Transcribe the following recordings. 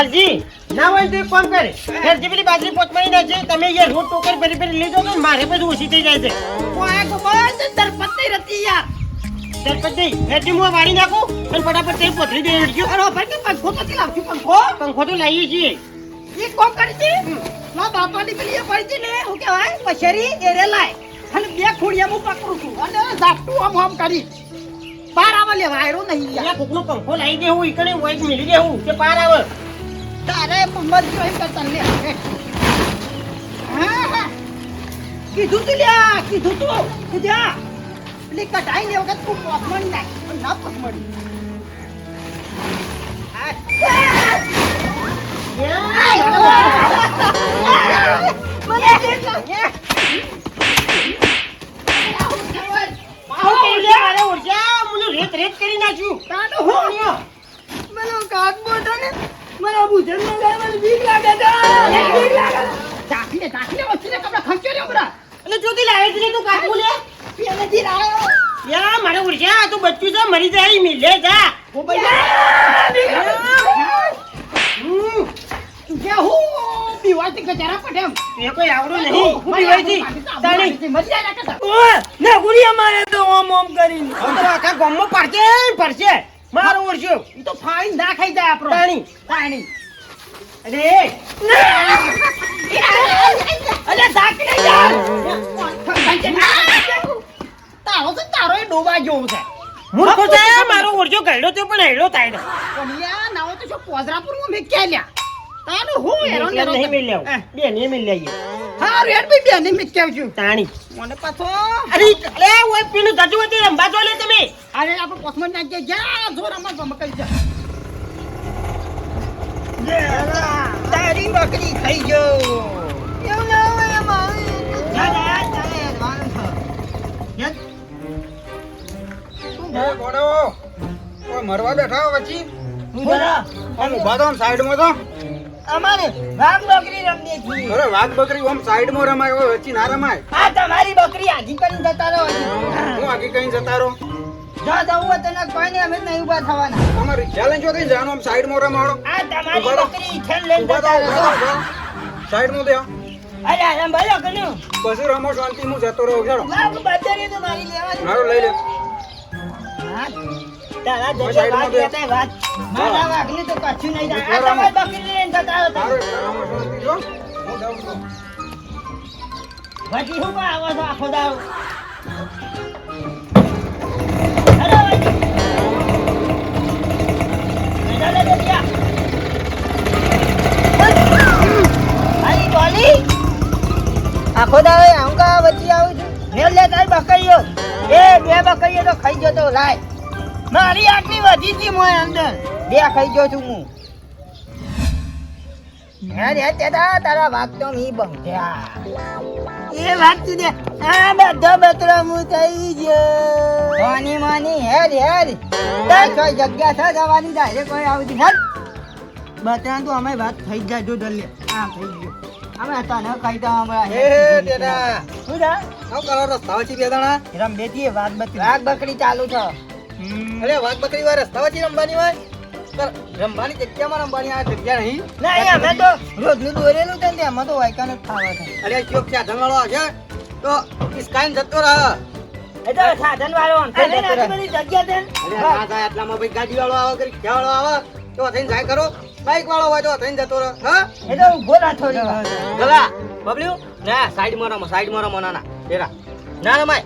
વાલજી ના હોય તો એક કામ કરે. ઘરથી પેલી બાજરી પોચમાઈ ના છે તમે યાર રોડ ટોકર ફેરી ફેરી લીધો તો મારે બધું ઓછી થઈ જાય છે. દરપતિ દરપત રતી યાર. નહીં ઘરથી હું વાળી નાખું અને ફટાફટ તેલ પોતરી દે અડજો અરે ભાઈ કે પંખો તો લાવશું પંખો? પંખો તો લાવીએ છીએ. એ કોમ કરી છે મારા બાપાની પેલી એ પડી ને હું કહેવાય પછેરી એરે લાય અને બે ખોડિયા હું પકડું છું. અને ઝાપટું આમ આમ કરી. પાર આવે લેવા આયરો નહીં યાર. કોકનો પંખો લાવી દેવું ઈકડે હોય મિલી દેવું કે પાર આવે. તારે મત જોઈ કરતા લે હા. કીધું તું લ્યા કીધું તું. કીધ્યા પેલી કઢાઈ લે વખત તું પોસમણી નાખ. પણ ના કરી રેત રેત કરી નાખ્યું. તાનો હું? બોટો ને. મને બુજનમાં જાય મને બીક લાગે છે. બીક લાગે છે. ઝાંખીને ઝાંખીને વચ્ચે કપડા ખંચો રે ઉમરા. એટલે જોતી લાવે છે તું કાઢવું લે. લાયો યા મારે ઊર્જા બચ્ચું છે મરી જાય ઈ મિલે જા. ઓ ભાઈ હમ. હું પીવાથી ગજારા પડે એમ? એ કોઈ આવડું નહીં. હું પીવાય છી. તાણી. ના કરતા ના ગુરી અમારે તો ઓમ ઓમ કરીને. આખા ગામમાં પડશે પડશે મારો ઓરછો ઈ તો ફાઈન ના ખાઈ જાય આપણો. પાણી પાણી અરે. અરે ઝાંખીને યાર. તારો તો તારો એ ડોબા જેવો છે. મૂર્ખો છે મારો ઓરછો ગયડો તો પણ હેડો થાય પણ યાર નાવો તો શું પોજરાપુરમાં મેં ક્યાં લ્યા? તાનો હું હેરાન હેરાન નહીં કરતો. મિલ લેવું બે નહીં મિલ લઈએ હા રેડ ભાઈ બેન ને મેં ક્યાં છું? તાણી. મને પાછો. અરે ઓય હતી રંબા જો લે તમે. અરે આપણે પોસમન ના ગયા જા જોર અમાર બમકઈ જા તારી બકરી ખાઈ ગયો. એવું ના હોય એમાં જા જા જા એડવાન્સ જા એ ગોડો ઓય મરવા બેઠા પછી? સાઈડ તો સાઈડમાં તો અમારે વાઘ બકરી રમીએ છીએ. અરે વાઘ બકરી આમ સાઈડમાં રમાય હોય વચ્ચી ના રમાય. આ તમારી બકરી આજી કરીને જતા રહો હું આગી કરીને જતા રહો. જા જવું હોય તને કોઈ નહીં અમે નહીં ઊભા થવાના. તમારી ચેલેન્જ હોય કઈ જવાનું આમ સાઈડમાં રમાડો. આ તમારી. બકરી છેલ લઈને જતા રહો સાઈડમાં દે અરે આરામ ભલો કન્યું પછી રમો શાંતિ હું જતો રહું ચાલો બચારી તો મારી લેવાની મારો લઈ લે. તારા હવે વાત. વાત મારા વાઘની તો કચ્છું નહીં જાય આ તમારી બકરી લઈને જતા હું જાઉં પછી શું આવો છો આખો દાડો. આવું કા વચ્ચે આવું છું. મેલ લે તારી બકરીઓ. એ બે બકરીઓ તો ખાઈ જતો તો લાય. મારી આટલી વધી હતી મોય અંદર. બે ખાઈ ગયો છું હું. તારા વાત તો મી બંધ્યા. એ વાત તું દે. આ બધો બતરો હું થઈ ગયો. મોની મોની હેર હેર કોઈ જગ્યા છે જવાની જાય કોઈ આવતી હેર બતરા તો અમે વાત થઈ જાય જો ડલે આ થઈ ગયો. અમે તને કહી દઉં હમણાં હે ટેડા શું છે? આવ કરો? રસ્તા વચ્ચે બે દાણા રમ બેટી વાત બકરી. વાત બકરી ચાલુ છે. અરે વાઘ બકરી વાર રસ્તા વચ્ચે રમવાની હોય? રમવાની જગ્યામાં રમવાની આ જગ્યા નહીં. ના એ અમે તો રોજનું દોરેલું છે ને એમાં તો વાયકાને જ ખાવા છે. અરે ચોક સાધન વાળો આવશે તો ઇસ્કાઈન જતો રહે. એ તો સાધન વાળો જગ્યા છે અરે ના થાય આટલામાં ભાઈ ગાડી વાળો આવે કે રિક્ષા વાળો આવે તો થઈને જાય કરો બાઈક વાળો હોય તો થઈને જતો રહે. હા? એ તો ઊભો થોડી ગલા બબલ્યુ? ના સાઈડમાં રમો સાઈડમાં રમો ના ના ના રમાય.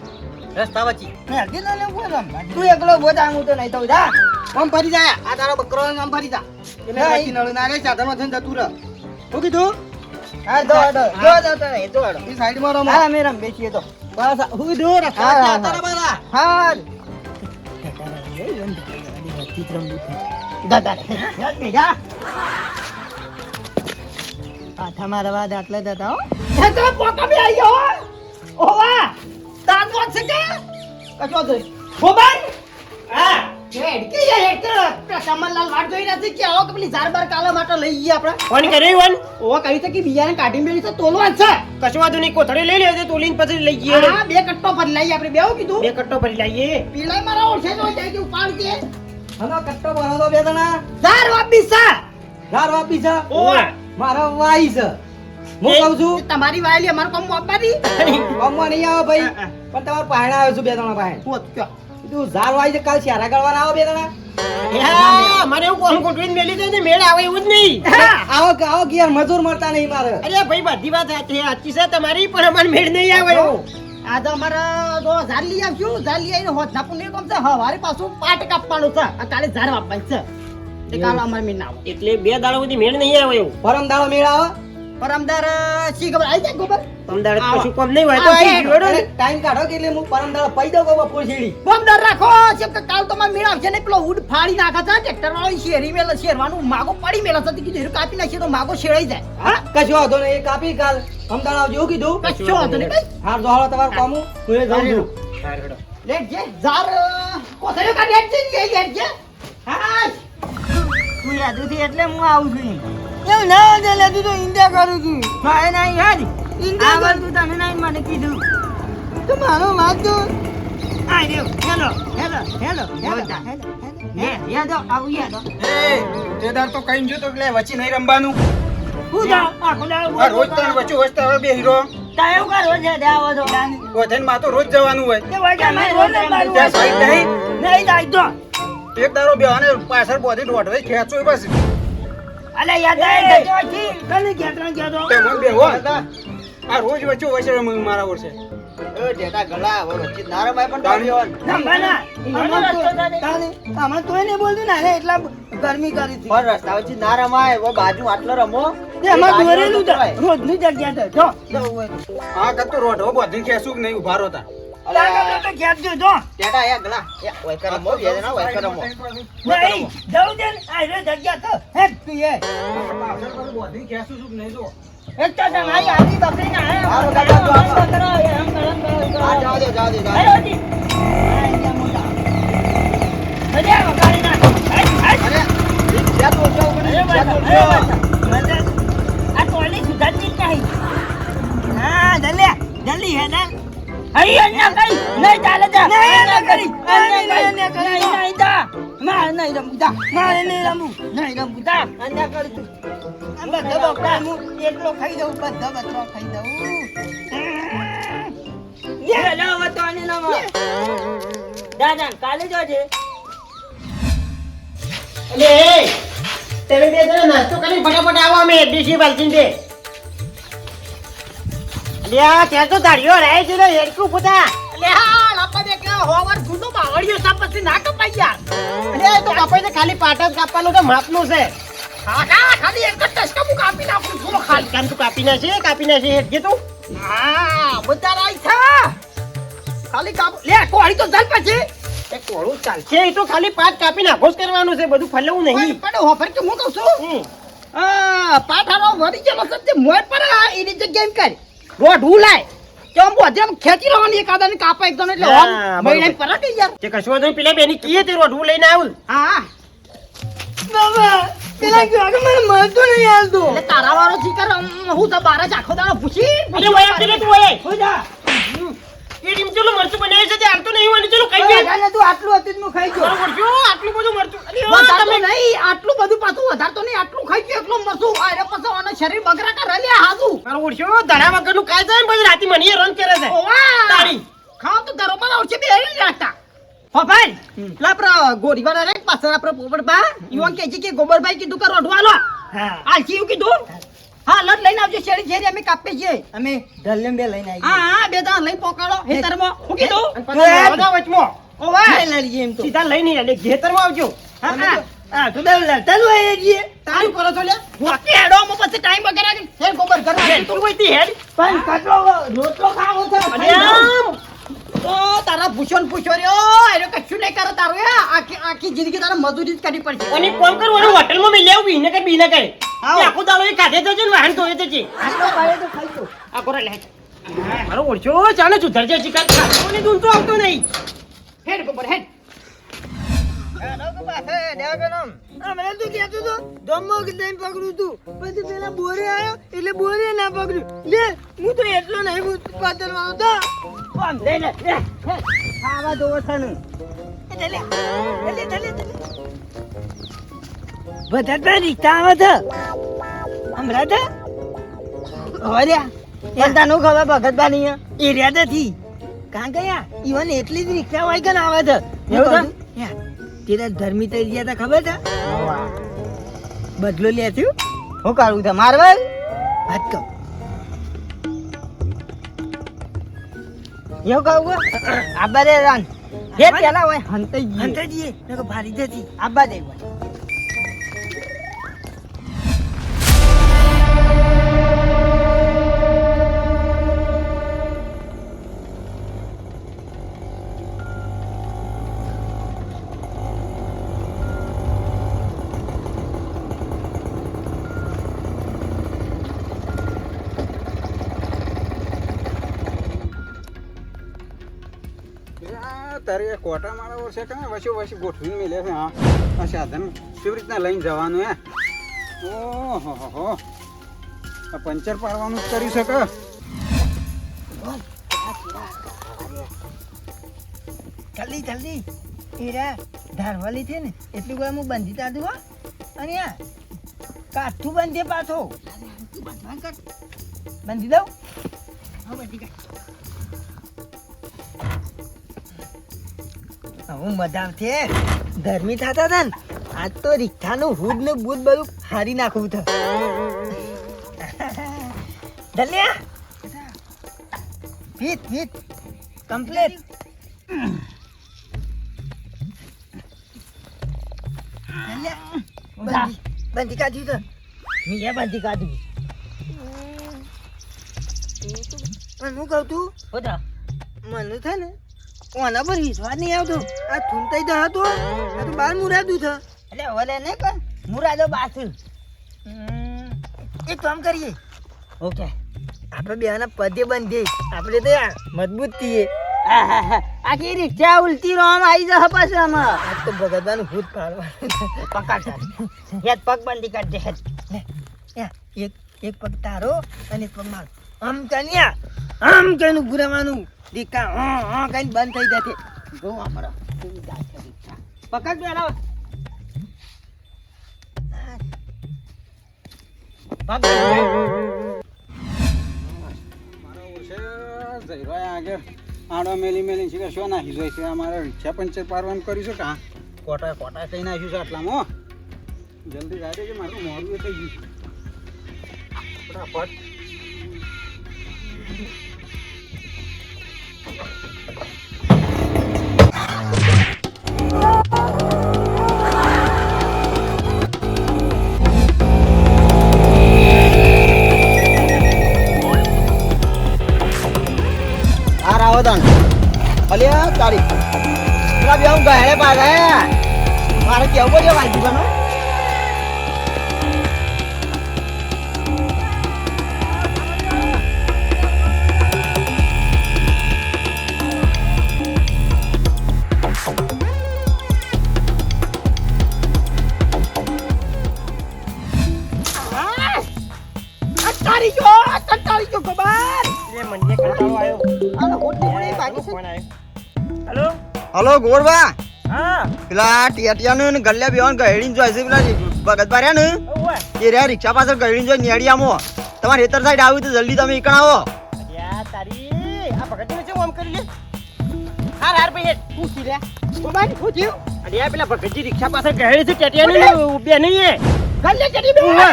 રસ્તા વચ્ચે મેં હજી ના લેવું હોય તું એકલો ઊભો હું તો નહીં તો જા. આમ ફરી જાય આ તારો બકરો આમ ફરી જા એટલે ના, નળ ના રે સાધનમાં થઈને જતું રહે શું કીધું હા, દો, દો. દો, દો, તો એ દો. એ સાઈડમાં રમ હા, મેં રમ બેસીએ તો. બસ હું દો રસ્તા હા, રહો બધા. હા. દાદા રે. જા, બેજા. પાછા મારા વાદ આટલે જતા હો. એ તો પોકા બી આવી. તાન વાત છે કે? કશો છે. ખોબાઈ. હા. હેડકી યાર, હેડકી. પેલા કમલલાલ વાટ જોઈ રહ્યા છે કે આવો કે પેલી ઝાડ બાર કાલા માટે લઈ ગયા આપણે? ફોન કર્યો વન. ઓવા કહ્યું છે કે બિયારણ કાઢી મેળી તો તોલવા છે. કશું વાંધો નહીં કોથળી લઈ લેજો તોલીને પછી લઈ જઈએ હા બે કટ્ટો ભરી લઈએ આપણે બેવ કીધું. બે કટ્ટો ભરી લાવીએ પીળા મારા ઓળખે તો જાય કે ઉપાડ દે હલો કટ્ટો ભરો તો બે જણા. ઝાર વાપી ધાર વાપી છે? ઓવા. મારા વાઈ છે. હું કહું છું? તમારી વાયલી અમારું કામ વાપરી. ગામમાં નહીં આવે ભાઈ હા, હા. પણ તમારે પાયણા આવ્યો છું બે ત્રણ પાયણ પોત કયો. તું ઝાર વાઈ કાલ શેરા ગળવાના આવો બે ત્રણ. મારે એવું કોણ કોટવીન મેલી દે મેળ આવે એવું જ નહીં. આવો આવો કે મજૂર મળતા નહીં મારે. અરે ભાઈ બધી વાત સાચી છે તમારી પણ અમારે મેળ નહીં આવે આ આજે અમારે તો ઝાડ લઈ આવશું ઝાડ લઈ આવીને હોત ના નહીં કામ છે હવારે પાછું પાટ કાપવાનું છે આ કાલે ઝાડ વાપવાનું છે. તે કાલે મીન આવો. એટલે બે દાડા સુધી મેળ નહીં આવે એવું. પરમ દાડો મેળ આવે? પરમદાર શી ખબર? આવી જાય ગોબર પરમદાર. કશું કોમ નહીં હોય તો. ટાઈમ કાઢો કે એટલે હું પરમદાર દાડો પૈ દઉં ગોબર બપોર પરમદાર રાખો છે કે કાલ તમારે મેળ છે ને પેલો ઉડ ફાડી નાખે છે ટ્રેક્ટર વાળો શેરી મેલ શેરવાનું માગો પડી મેલ છે કીધું કાપી નાખી તો માગો શેરાઈ જાય. હા? કશો વાંધો નહીં એ કાપી કાલ. પરમદાર આવજો એવું કીધું? કશું વાંધો નહીં ભાઈ. હાર જો હાલો તમારું કામ હું એ જાઉં છું. લેટ જે ઝાર કોથળીઓ કાઢી લેટ જે લેટ જે. હા તું યાદ એટલે હું આવું છું એવું ના હોય લે તું તો ઇન્ડિયા કરું છું. ભાઈ નહીં યાર ઇન્ડિયા કરું. તું તમે નહીં મને કીધું. તું મારો વાત તો આ રહ્યો hello hello hello hello hello યાદ આવું યાદ એ તેદાર તો કઈ જો તો એટલે વચ્ચે નહીં રમવાનું. હું જા આ રોજ તને વચ્ચે વચ્ચે હવે બે હીરો. તાયો કા રોજ આવો તો. વધેનમાં તો રોજ જવાનું હોય. તે વજા મેં રોજ રમવાનું નહીં. નહીં જાય તો એક દારો બેવાને પાછળ બોધી દોઢ ખેંચો બસ. અલે યાદ તો કને ગયા ત્રણ તો તે મન બેહો આ રોજ વચ્ચે વચ્ચે રમે મારા વર્ષે નંબરના આમાં તો તાને આમાં તોય ને બોલતું ને અરે એટલા ગરમી કરી હતી. તે એમાં દોરેલું છે રોજની જગ્યા છે જો. હા કતો રોડ હો બધું કે નહીં? ઊભા રોતા આ રે જગ્યા તો સુધારતી જ નહીં. હા, જલ્દી, જલ્દી હે ને. અહીં અહીંયા કઈ નહીં ચાલે જા. અહીંયા કરી. અહીંયા કરી. નહીં, નહીં, જા. ના, નહીં રમવું, જા. ના, નહીં રમવું. નહીં રમવું, જા. અહીંયા કરી તું. આ બકરા હું એકલો ખાઈ દઉં, બધો બધો ખાઈ દઉં. લે, લે, હવે તો આને ના માર. દાદા, કાલે જોજે. અલે તમે બે જણા નાસ્તો કરી ફટાફટ આવો અમે એડીસી બાલચીન દે અલે આ ત્યાં તો દાઢીઓ રહે છે ને હેડકું લે, હા, લાપા દે કે હોવર ગુંડો બાવળિયો સાપ પછી ના કપાઈ યાર. લે એ તો કપાઈ છે ખાલી પાટા જ કાપવાનું તો માપનું છે કાકા, ખાલી એક જ ટચકા હું કાપી નાખું છું, ખાલી. કામ તું કાપી નાખે કાપી નાખી હેડજે તું હા, બધા રાઈ છે. ખાલી કાપ લે કોળી તો ચાલ પછી એ કોળું ચાલશે એ તો ખાલી પાટ કાપી નાખો જ કરવાનું છે બધું ફલવું નહીં પણ હોફર કે હું કહું છું. આ પાઠાનો વળી ગયેલો સત્ય મોય પર આ એની જગ્યાએ એમ કર આમ આમ ખેંચી રહેવાની એક આદાને કાપા એકદમ એટલે આમ મહિને પર યાર. તે કશું વાંધો પેલા બેની કીએ તે રોઢવું લઈને આવું. હા. બાબા પેલા કે મને મળતું નહીં આવતું એટલે તારા વાળો શિકાર હું તો બાર જ આખો દાડો પૂછી અરે તું હું જા. એ ચલો મરચું બનાવી છે તે હાલતો નહીં હોય ને ચલો ખાઈ જાય. અરે તું આટલું અતિતનું ખાઈ ગયો. જો આટલું બધું મરચું. અરે તમે નહીં આટલું બધું પાછું વધારતો નહીં આટલું ખાઈ ગયો એકલું મરચું. અરે પછી આનો શરીર બગરા કર લે હાજુ. બરોબર ધણા વગરનું ખાઈ જાય પછી રાતી મને રન કરે છે. તારી ખાવ તો ધરો પર આવશે બે હેરી રાખતા. હો ભાઈ લા આપણા ગોરીવાળા રે પાછળ આપણે પોપડબા ઈવન કે છે કે ગોબરભાઈ કીધું કે રોડવાલો હા. આ કીધું? હા લટ લઈને આવજો શેરી શેરી અમે કાપીએ છીએ. અમે ઢલ્લેમ બે લઈને હા હા બે દાણ લઈ પોકાળો કીધું અને પછી આવજો વચમાં. ઓવા લડીએ એમ સીધા લઈને એટલે ઘેતરમાં આવજો. હા હા. હા તું દર લડતા જ હોય છીએ તારું કરો છો લે વાકે હેડો મો પછી ટાઈમ વગેરે હે ગોબર તું હોય હેડ. પણ કટલો રોટલો ખાવો છે અને આમ. તો તારા ભૂષણ ને પૂછો રહ્યો. એનો કશું નહીં કરે તારું આખી આખી જિંદગી તારા મજૂરી જ કરવી પડશે. અને કોમ કરવાનું? હોટલમાં મેં લેવું બી ને કઈ બી ના કરે આવો. એ આખો દાડો એ કાઢે તો છે ને વાહન ધોયે તો છે આટલો ભાડે તો ખાઈ દો આ કોરા લે. મારો ઓળખ્યો ચાલે સુધર જાય શિકાર. ખાવાની દૂધ તો આવતો નહીં. હેડ ગોબર હેડ. હમણાં બધા તો રીક્ષા આવે છે હમણાં તો? હોર્યા પણ તને ખબર ભગતબા નહીં એ રહ્યા નથી કાં ગયા ઇવન એટલી જ રિક્ષા હોય કે ને આવે છે એવું તેરા ધર્મી તો ગયા તા ખબર છે? બદલો લે થયું હું કરવું છે મારવા વાત કહું એવું કહું આબા રે રન. જે પેલા હોય હંતાઈ અંતરજીએ નકો ભારી જતી. આબા દે હોય. તારે કોટા મારા વર્ષે કે વચ્ચે વચ્ચે ગોઠવીને મેલે છે હા. આ સાધન કેવી રીતના લઈને જવાનું હે? ઓહો હો હો. આ પંચર પાડવાનું જ કરી શકે જલ્દી જલ્દી. હીરા ધારવાલી છે ને એટલું કોઈ હું બંધી તાડું હો. અને આ કાઠું બંધે પાછો. બંધી દઉં? હા બંધી કાઢ હું મજામાં છે. ધર્મી થતા હતા ને આજ તો રીઠાનું હુડ ને બુદ બધું હારી નાખવું થયું દલિયા પીત પીત કમ્પ્લીટ બંધી બંધી કાઢી તો. મેં બંધી કાઢ્યું પણ હું કહું તું પોતા મને છે ને કોના પર વિશ્વાસ નહીં આવતો. આ થૂંટાઈ તો હતો. આ તો બાર મુરાદું છે. એટલે ઓલે ને કે મુરાદો બાસુ એક કામ કરીએ. ઓકે. આપણે બેના પદે બંધે. આપણે તો મજબૂત છીએ આખી રિક્ષા ઉલટી રોમ આવી જશે પાછું આમાં. આજ તો ભગવાન ભૂત પાડવા. પકડ. હેત પગ બંધી કાઢજે હેત. એક એક પગ તારો અને એક પગ મારો. આમ કન્યા આમ કઈને ઉભું રહેવાનું દીકા હા હા કઈ બંધ થઈ જશે જો અમારો પકડ આગળ. આડો મેલી મેલી છે કે શું નાખી જાય છે? અમારે રિક્ષા પંચર પાડવાનું કર્યું છે કાં કોટા કોટા કઈ નાખ્યું છે આટલામાં જલ્દી ગાડી કે મારું મોડું થઈ ગયું આ રાવો તન અલ્યા તારી. પેલા બે હું ગહેડે પાડે. મારે કેવું પડ્યો વાંચી બનો હોટ છે? હેલો? હલો ગોરબા હા. પેલા ટિયાટિયાનું ને ગલ્લે બેવાન ગહેડીને જોઈ છે પેલા ભગત બાર્યા ને? એ રહ્યા રિક્ષા પાછળ ગહેડીને જોઈ મો તમારે હેતર સાઈડ આવી તો જલ્દી તમે એકણ આવો. તારી આ ભગતને શું આમ કરી લે? હાર હાર ભાઈ તું સી લે પેલા ભગતજી રિક્ષા પાછળ ગહેડી છે ટેટિયાની બે નહીં ગલ્લે ચડી બે ઓવે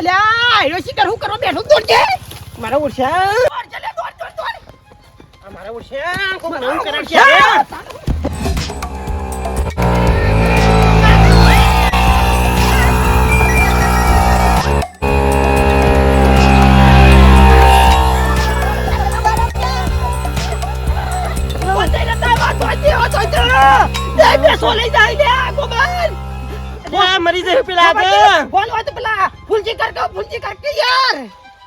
અલ્યા આયો શિકાર હું કરવા બેઠો દોડ મારા ઓરછા. મારા ઓરછા કોક નવું અરે અલ્યા મરી જશે પેલા બોલ હોય પેલા. ફૂલજી કર ફૂલજી કર યાર.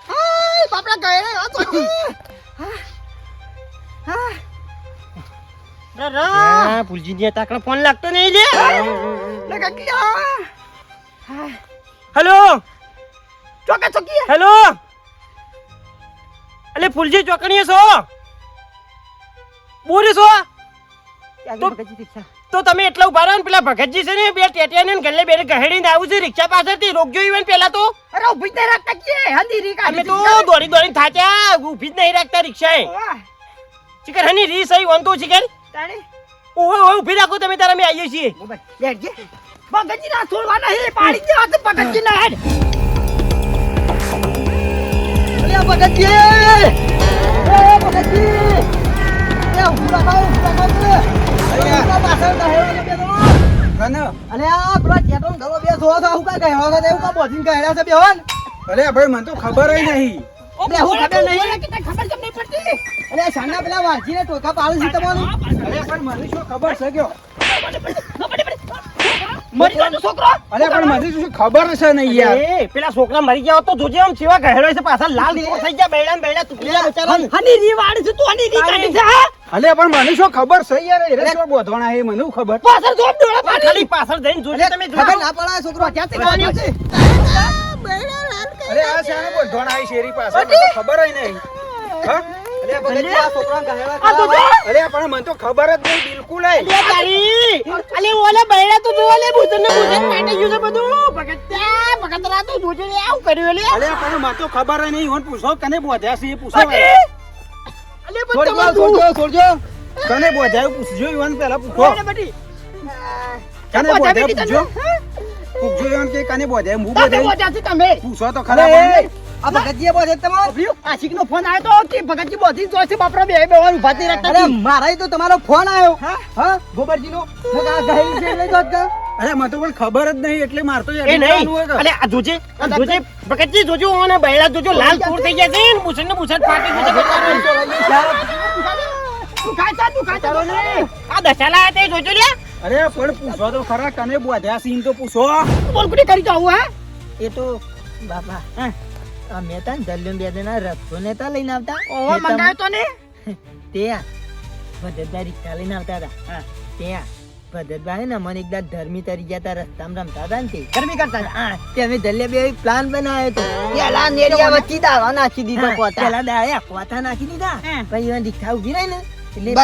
હાય બાપડા ગયે હા. હા. ભૂલજી ને તાકડો ફોન લાગતો નહીં લે. હેલો? ચોકા ચોકી હેલો? અલે ફૂલજી ચોકણીએ છો? બોરી છો? તો તમે એટલા ઊભા રહો ને પેલા ભગતજી છે ને બે ટેટિયા ને ગલ્લે બેને ગહેડીને આવું છે રિક્ષા પાછળથી રોકજો ઈવન પેલા તો? અરે ઊભી જ નહીં રાખતા કે હંધી રી અમે તો દોડી દોડીને થાક્યા ઊભી જ નહીં રાખતા રિક્ષાએ. ચિકર હની રી સહી વન તો ચિકર તાણી. ઓહો ઓહો ઊભી રાખો તમે તારા અમે આવીએ છીએ બેઠજે. ભગતજી ના છોડવા નહીં પાડી દેવા તો ભગતજી ના હેડ અલ્યા ભગતજી એ ભગતજી અલ્યા ઊભું રાખો ઊભું રાખો તું. અલ્યા પાછળ ગહેડો છે બે જણો. કને અલ્યા પેલો ચેટોનો ગળો બે જો તો હું કા કહેવા તો એવું કા કાંઈ કહેડા છે બેહોન? અરે ભાઈ મને તો ખબર જ નહીં બે હું ખબર નહીં કે તને ખબર નહીં શાના પેલા વાલજીને ટોકા પાડું છે તમારું. અરે પણ મને શું ખબર છે મરી ગયો છોકરો. અરે પણ મને શું ખબર છે નહીં યાર. એ પેલા છોકરા મરી ગયા તો જોજે આમ સેવા ગહેડો છે પાછા લાલ કોર થઈ ગયા બેડા બેડા તૂટી બચારા. હની રી વાળી છે તું હની રી કાઢી છે હા? પણ મને શું ખબર છે યાર? એ શું બોધવાના એ મને ખબર? પાછળ જોબ ડોળા પાડી ખાલી પાછળ જઈને જોજે તમે ખબર ના આ છોકરો ક્યાંથી ગયો છે? અરે આ શાને બોધવાના એ શેરી પાસે? ખબર હોય નહીં. હા? અલ્યા. ભગતજી આ છોકરાને ગહેડા આ તો જો. કરાવવા. અરે પણ મને તો ખબર જ નહીં બિલકુલ ય. અલ્યા તારી. અલે ઓલે બૈડા તો જો લે ભૂતન ભૂતન પાટી ગયું બધું. ભગત્યા ભગતરા તો જોજે લે કર્યું લે અરે પણ મને તો ખબર જ નહીં. હું પૂછો કને બોધ્યા છે એ પૂછો અલે છોડજો, છોડજો. કને બોધ્યા પૂછજો ઈવન પહેલા પૂછો. બધી કને બોધ્યા પૂછજો. પૂછજો ઈવન કે કને બોધ્યા હું બોધ્યા તમે. પૂછો તો ખરા અરે, મને. આ ભગતજીએ બોધે તમારો? આશિક નો ફોન આવ્યો તો? કે ભગતજી બધી જોઈ બાપરા બે બે વાર ઊભા થઈ અરે રહેતા તો તમારો ફોન આવ્યો. હા? હા? ગોબરજીનો? મેં છે એટલે જોત અરે મને તો પણ ખબર જ નહીં એટલે મારતો એ નહીં. અલે આ જોજે આ જોજે ભગતજી જોજો ઓને બૈડા જોજો લાલ કોર થઈ ગયા છે ને ભૂષણ ને ભૂષણ પાટી ગયું છે બચારાનું. તું ખાય તું ખાય આ દશાલા તે જોજો લે અરે પણ પૂછો તો ખરા કને બોધ્યા સીન તો પૂછો. બોલકુટી કરી જાવ હે? એ તો બાપા. અમે તા જલ્યું બે દેના રસ્તો ને તા લઈને આવતા. ઓવા મંગાયો તો ને? ત્યાં ભદ્રભાઈ રિક્ષા લઈને આવતા હતા. ત્યાં ભદ્રભાઈ ને મને એકદા ધર્મી તરી ગયા તા રસ્તામાં રમતા હતા ને તે. ગરમી કરતા હતા. હા, તે અમે જલ્લે બે પ્લાન બનાવ્યો તો પેલા નેડિયા વચ્ચે દાવા નાખી દીધા પોતા. પેલા દાયા કોથા નાખી દીધા. પછી એમાં રિક્ષા ઊભી રહી ને એટલે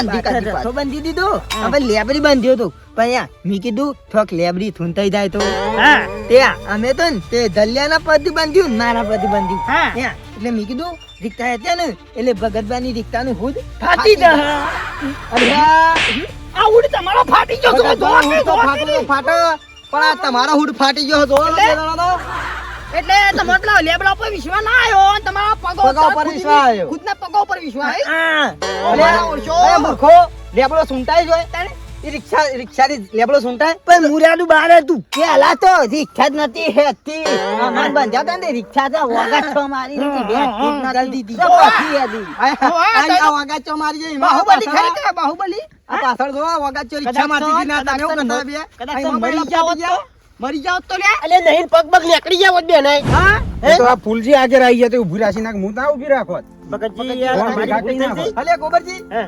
બાંધી દીધો. હવે લેબરી બાંધ્યો તો. પણ યા મેં કીધું થોક લેબરી થૂંટાઈ જાય તો. હા. ત્યાં અમે તો ને તે દલિયાના પદ બાંધ્યું મારા પદ બાંધ્યું. હા. એટલે મેં કીધું રિક્ષા હતા ને એટલે ભગતબાની રિક્ષાનું હુદ ફાટી જા અરે આ આ તમારો ફાટી ગયો હુડ તો ફાટો પણ આ તમારો હુડ ફાટી ગયો હતો એટલે તમારો પેલા લેબડા ઉપર વિશ્વાસ ના આવ્યો અને તમારા પગો પગા ઉપર વિશ્વાસ આવ્યો. ખુદના પગો ઉપર વિશ્વાસ આવ્યો. મૂર્ખો લેબડો સુંટાઈ જોય. તને ઈ રિક્ષા રિક્ષાની લેબડો સુંટાય. પણ મુરાડું બહાર હતું પેલા તો રિક્ષા જ નથી હેતી. અમાર બંધ્યા ને રિક્ષા તો વગાચો મારી હતી. બે પાછી આ મારી બાહુબલી ખરી કે બાહુબલી? આ પાછળ જો આ વગાચો રિક્ષા મારી દીધી ના બે. કદાચ મરી મરી જાવ તો લે અલે નહીં પગ પગ નીકળી ગયા હોત બે નહીં. હા? એ તો આ ફૂલજી આગળ આવી જાય તો ઊભી રાખી નાખ હું તા ઊભી રાખો નાખો. અલે ગોબરજી હા.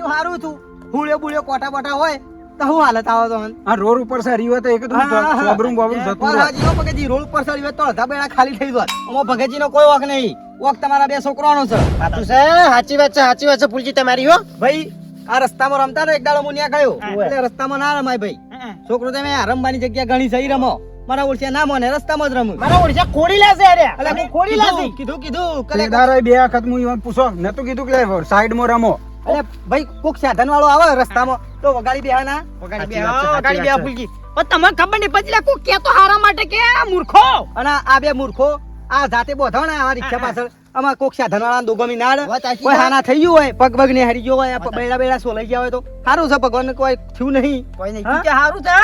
તો હારું તું હુળ્યો બુળ્યો કોટા બોટા હોય તો હું હાલત આવો તો આ રોડ ઉપર સારી હોય તો એક તો હા. બોબરું જતું રહે. હાજી ભગતજી રોડ ઉપર સારી હોય તો અડધા બેડા ખાલી થઈ જાય ઓમો ભગતજી નો કોઈ વાક નહીં. વાક તમારા બે છોકરાનો છે. સાચું છે સાચી વાત છે સાચી વાત છે ફૂલજી તમારી હો. ભાઈ આ રસ્તામાં રમતા ને એક દાડો મુનિયા ગયો. એટલે રસ્તામાં ના રમાય ભાઈ. છોકરો તમે આ રમવાની જગ્યા ઘણી સહી રમો. મારા ઓળખ્યા ના મને રસ્તામાં જ રમું. મારા ઓડિશા ખોડી લાશે અરે. અલે ખોડી લાશે. કીધું કીધું કીધું તે કલે દાડે બે વખત હું ઈવન પૂછો. નતું કીધું કે સાઈડમાં રમો. અરે ભાઈ કોક સાધન વાળો આવે રસ્તામાં તો વગાડી બેહાના. વગાડી સાચી વાત બે વગાડી બે ફૂલકી પણ તમને ખબર નહીં પછી કોક કે કેતો હારા માટે કે મૂર્ખો. અને આ બે મૂર્ખો આ જાતે બોધો ને આ રિક્ષા પાછળ. આમાં કોક સાધન વાળા દોગમી નાડ કોઈ હાના થઈ ગયું હોય પગ પગ ને હરી ગયો હોય આ બેડા બેડા સોલાઈ ગયા હોય તો. સારું છે ભગવાન કોઈ થયું નહીં. કોઈ નહીં. સારું છે?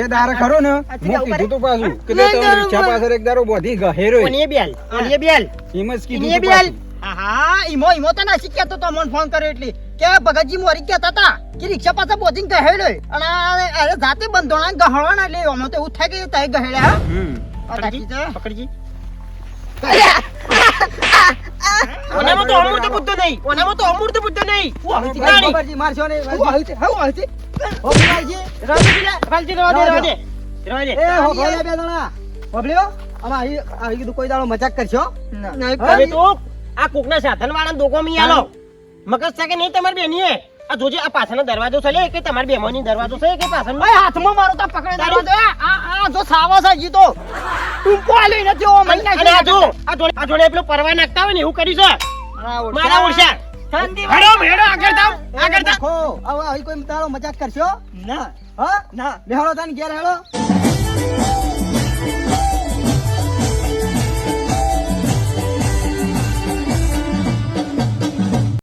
એ દારે ખરો ને. હું કીધું તો પાછું કે તે તમે રિક્ષા પાછળ એક દારો બોધી ગહેરો ઓનીએ બેલ ઓનીએ બેલ. એમ કીધું બેલ. પાછું. હા ઈમો ઈમો તો ના શીખ્યા તો મને ફોન કર્યો એટલે. કે ભગતજી મોરી ગયા હતા કે રિક્ષા પાસે બોધીને ગહેડ્યો અને અરે જાતે બંધોણા ગહળવાના એટલે અમે તો એવું થાય કે તય ગહેડ્યા છે. પકડજી. ઓનામાં તો અમૃત બુદ્ધ નહીં. ઓનામાં તો અમૃત બુદ્ધ નહીં. ભાઈ, મારશો ને? હું હું. હો, રવા દે રવા દે રવા દે એ હો બે આવી આવી કીધું કોઈ દાડો મજાક કરશો? નહીં હવે. તો આ કોકના સાધન વાળા દોકો મી આલો. મગજ છે કે નહીં તમારી બેનીએ? આ જોજે આ પાછળનો દરવાજો છે લે કે તમારી બેમોની દરવાજો છે કે પાછળનો? ભાઈ હાથમાં મારો તો પકડે દરવાજો. આ આ જો સાવા છે જી તો. ટૂંકો આલ્યો નથી જેવો અને મહિના આ જો આ જોડે આ જોડે પેલો પરવા નાખતા હોય ને એવું કરી છે? મારા ઓળશા ઠંડી હેડો હેડો આગળ જાઓ આગળ જાઓ ખો. હવે આવી કોઈ તારો મજાક કરશો? ના. હા ના. બેહાડો તાન ઘેર હેડો.